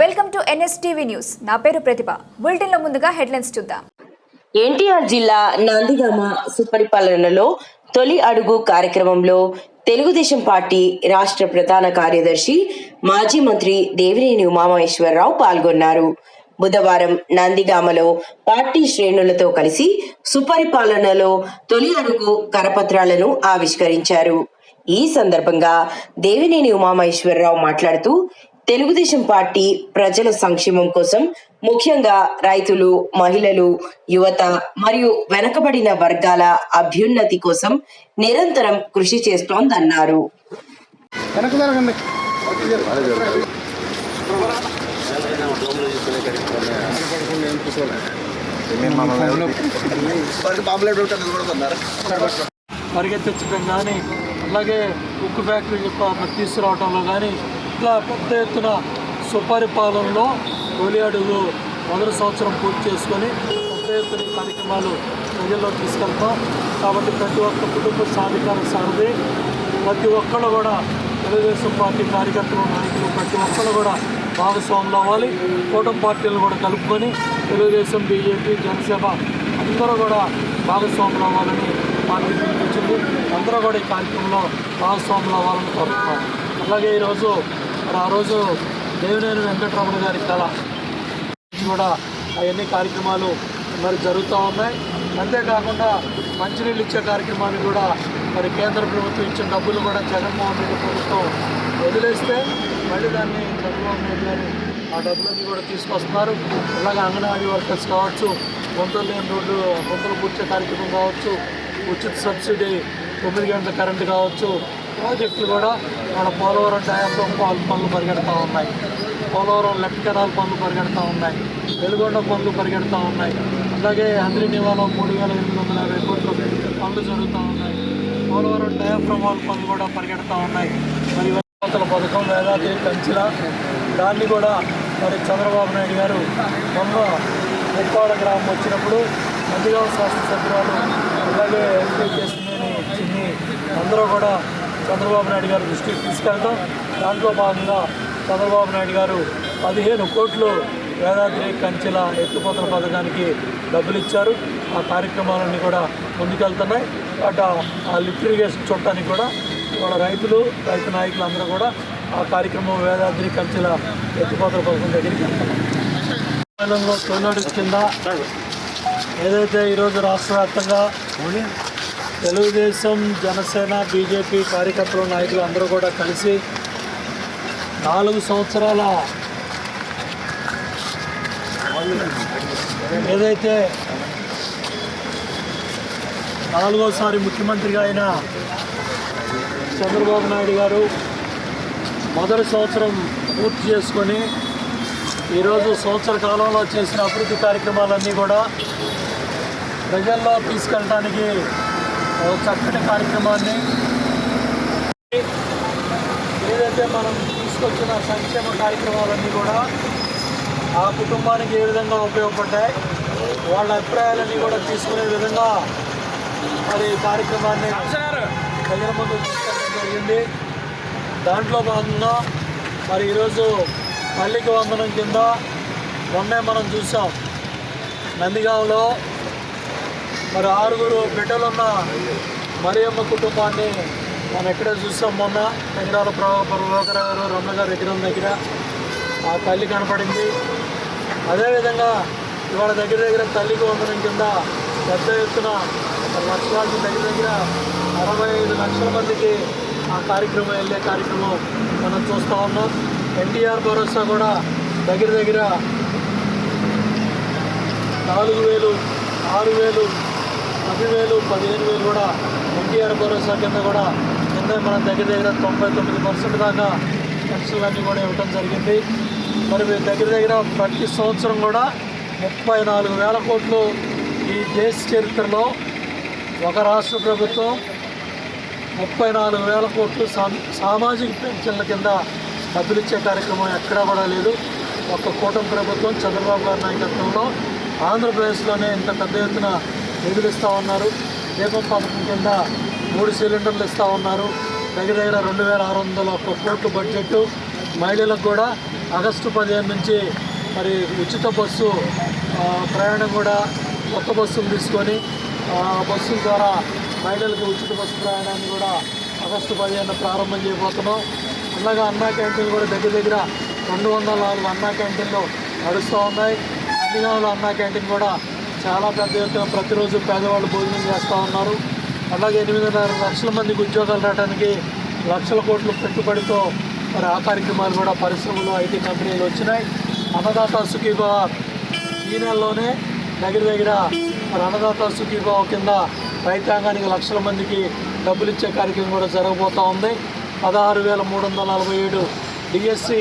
Welcome to NSTV news. నా పేరు ప్రతిభ. బులెటిన్లో ముందుగా హెడ్లైన్స్ చూద్దాం. ఎన్టీఆర్ జిల్లా నందిగామ సుపరిపాలనలో తొలి అడుగు కార్యక్రమంలో తెలుగుదేశం పార్టీ రాష్ట్ర ప్రధాన కార్యదర్శి మాజీ మంత్రి దేవినేని ఉమామహేశ్వరరావు పాల్గొన్నారు. బుధవారం నందిగామలో పార్టీ శ్రేణులతో కలిసి సుపరిపాలనలో తొలి అడుగు కరపత్రాలను ఆవిష్కరించారు. ఈ సందర్భంగా దేవినేని ఉమామహేశ్వరరావు మాట్లాడుతూ తెలుగుదేశం పార్టీ ప్రజల సంక్షేమం కోసం ముఖ్యంగా రైతులు మహిళలు యువత మరియు వెనకబడిన వర్గాల అభ్యున్నతి కోసం నిరంతరం కృషి చేస్తోందన్నారు. పరిగెత్తించడం కానీ అలాగే ఉక్కు ఫ్యాక్టరీ యొక్క తీసుకురావడంలో కానీ ఇట్లా పెద్ద ఎత్తున సుపరిపాలనలో తొలి అడుగు మొదటి సంవత్సరం పూర్తి చేసుకొని పెద్ద ఎత్తున కార్యక్రమాలు ప్రజల్లో తీసుకెళ్తాం. కాబట్టి ప్రతి ఒక్క కుటుంబ సాధికార సారథి ప్రతి ఒక్కళ్ళు కూడా తెలుగుదేశం పార్టీ కార్యకర్తలు నాయకులు ప్రతి ఒక్కళ్ళు కూడా భాగస్వాములు అవ్వాలి. కూటమి పార్టీలను కూడా కలుపుకొని తెలుగుదేశం బీజేపీ జనసేన అందరూ కూడా భాగస్వాములు అవ్వాలని పార్టీ పిలిపించింది అందరూ కూడా ఈ కార్యక్రమంలో భాగస్వాములు అవ్వాలని కోరుతున్నాం. అలాగే ఈరోజు మరి ఆ రోజు దేవినేని వెంకటరమణ గారి కళ. కూడా అవన్నీ కార్యక్రమాలు మరి జరుగుతూ ఉన్నాయి. అంతేకాకుండా మంచినీళ్ళు ఇచ్చే కార్యక్రమాన్ని కూడా మరి కేంద్ర ప్రభుత్వం ఇచ్చిన డబ్బులు కూడా జగన్మోహన్ రెడ్డి ప్రభుత్వం వదిలేస్తే మళ్ళీ దాన్ని చంద్రబాబు నాయుడు గారు ఆ డబ్బులన్నీ కూడా తీసుకొస్తున్నారు. అలాగే అంగన్వాడీ వర్కర్స్ కావచ్చు గుంతలు లేని రోడ్లు గుంతలు పూర్చే కార్యక్రమం కావచ్చు ఉచిత సబ్సిడీ తొమ్మిది గంటల కరెంటు కావచ్చు ప్రాజెక్టులు కూడా మన పోలవరం డ్యాంలో పాలు పనులు పరిగెడతా ఉన్నాయి. పోలవరం లెఫ్ట్ కెనాల్ పనులు పరిగెడతా ఉన్నాయి. వెలుగొండ పనులు పరిగెడతా ఉన్నాయి. అలాగే హంద్రి నివాలో మూడు వేల ఎనిమిది వందల యాభై కోట్లు పనులు జరుగుతూ ఉన్నాయి. పోలవరం డయాఫ్రమాల్ పనులు కూడా పరిగెడతా ఉన్నాయి. మరి ఇవాళ పథకం వేదాద్రి కంచిల దాన్ని కూడా మరి చంద్రబాబు నాయుడు గారు మొన్న ముప్పాడ గ్రామం వచ్చినప్పుడు నందిగామ శాసనసభ్యురాలు అలాగే ఎంపీ చేసిందని చిన్ని అందరూ కూడా చంద్రబాబు నాయుడు గారు దృష్టికి తీసుకెళ్తాం దాంట్లో భాగంగా చంద్రబాబు నాయుడు గారు పదిహేను కోట్లు వేదాద్రి కంచెల ఎత్తుపోతల పథకానికి డబ్బులు ఇచ్చారు. ఆ కార్యక్రమాలన్నీ కూడా ముందుకెళ్తున్నాయి. అటు ఆ లిఫ్ట్ ఇరిగేషన్ చూడటానికి కూడా వాళ్ళ రైతులు రైతు నాయకులు అందరూ కూడా ఆ కార్యక్రమం వేదాద్రి కంచెల ఎత్తుపోతల పథకం దగ్గరికి వెళ్తున్నారు తొలినాడు కింద ఏదైతే ఈరోజు రాష్ట్ర వ్యాప్తంగా తెలుగుదేశం జనసేన బీజేపీ కార్యకర్తలు నాయకులు అందరూ కూడా కలిసి నాలుగు సంవత్సరాల ఏదైతే నాలుగోసారి ముఖ్యమంత్రిగా అయిన చంద్రబాబు నాయుడు గారు మొదటి సంవత్సరం పూర్తి చేసుకొని ఈరోజు సంవత్సర కాలంలో చేసిన అభివృద్ధి కార్యక్రమాలన్నీ కూడా ప్రజల్లో తీసుకెళ్ళడానికి ఒక చక్కటి కార్యక్రమాన్ని ఏదైతే మనం తీసుకొచ్చిన సంక్షేమ కార్యక్రమాలన్నీ కూడా ఆ కుటుంబానికి ఏ విధంగా ఉపయోగపడ్డాయి వాళ్ళ అభిప్రాయాలన్నీ కూడా తీసుకునే విధంగా మరి కార్యక్రమాన్ని ప్రజల ముందు తీసుకెళ్ళడం జరిగింది. దాంట్లో భాగంగా మరి ఈరోజు పల్లికి వందనం కింద మొన్నే మనం చూసాం. నందిగాంలో మరి ఆరుగురు బిడ్డలున్న మరియమ్మ కుటుంబాన్ని మనం ఎక్కడ చూసాం మొన్న వెంకటాల ప్రభాకర్ గారు రమణ గారు విగ్రహం దగ్గర ఆ తల్లి కనపడింది. అదేవిధంగా ఇవాళ దగ్గర దగ్గర తల్లికి వందనం కింద పెద్ద ఎత్తున ఒక లక్షలాది దగ్గర దగ్గర అరవై ఐదు లక్షల మందికి ఆ కార్యక్రమం వెళ్ళే కార్యక్రమం మనం చూస్తూ ఉన్నాం. ఎన్టీఆర్ భరోసా కూడా దగ్గర దగ్గర నాలుగు వేలు ఆరు వేలు పది వేలు పదిహేను వేలు కూడా ఎన్టీఆర్ భరోసా కింద కూడా కింద మన దగ్గర దగ్గర తొంభై తొమ్మిది పర్సెంట్ దాకా ఖర్చులన్నీ కూడా ఇవ్వడం జరిగింది. మరి మీ దగ్గర దగ్గర ప్రతి సంవత్సరం కూడా ముప్పై నాలుగు వేల కోట్లు ఈ దేశ చరిత్రలో ఒక రాష్ట్ర ప్రభుత్వం ముప్పై నాలుగు వేల కోట్లు సా- సామాజిక పెన్షన్ల కింద డబ్బులు కార్యక్రమం ఎక్కడా కూడా లేదు. ఒక కూటమి ప్రభుత్వం చంద్రబాబు గారి నాయకత్వంలో ఆంధ్రప్రదేశ్లోనే ఇంత పెద్ద ఎత్తున నిధులు ఇస్తూ ఉన్నారు. దీపం పథకం కింద మూడు సిలిండర్లు ఇస్తూ ఉన్నారు. దగ్గర దగ్గర రెండు వేల ఆరు వందల ఒక్క కోట్లు బడ్జెట్ మహిళలకు కూడా ఆగస్టు పదిహేను నుంచి మరి ఉచిత బస్సు ప్రయాణం కూడా కొత్త బస్సులు తీసుకొని ఆ, బస్సుల ద్వారా మహిళలకు ఉచిత బస్సు ప్రయాణాన్ని కూడా ఆగస్టు పదిహేను ప్రారంభం చేయబోతున్నాం. అలాగే అన్నా క్యాంటీన్లు కూడా దగ్గర దగ్గర రెండు వందల నాలుగు అన్నా క్యాంటీన్లు నడుస్తూ ఉన్నాయి. అన్ని అన్నా క్యాంటీన్ కూడా చాలా పెద్ద ఎత్తున ప్రతిరోజు పేదవాళ్ళు భోజనం చేస్తూ ఉన్నారు. అలాగే ఎనిమిదిన్నర లక్షల మందికి ఉద్యోగాలు రావడానికి లక్షల కోట్ల పెట్టుబడితో మరి ఆ కార్యక్రమాలు కూడా పరిశ్రమలు ఐటీ కంపెనీలు వచ్చినాయి. అన్నదాత సుఖీభావ ఈ నెలలోనే దగ్గర దగ్గర మరి అన్నదాత సుఖీభావ కింద రైతాంగానికి లక్షల మందికి డబ్బులు ఇచ్చే కార్యక్రమం కూడా జరగబోతూ ఉంది. పదహారు వేల మూడు వందల నలభై ఏడు డిఎస్సి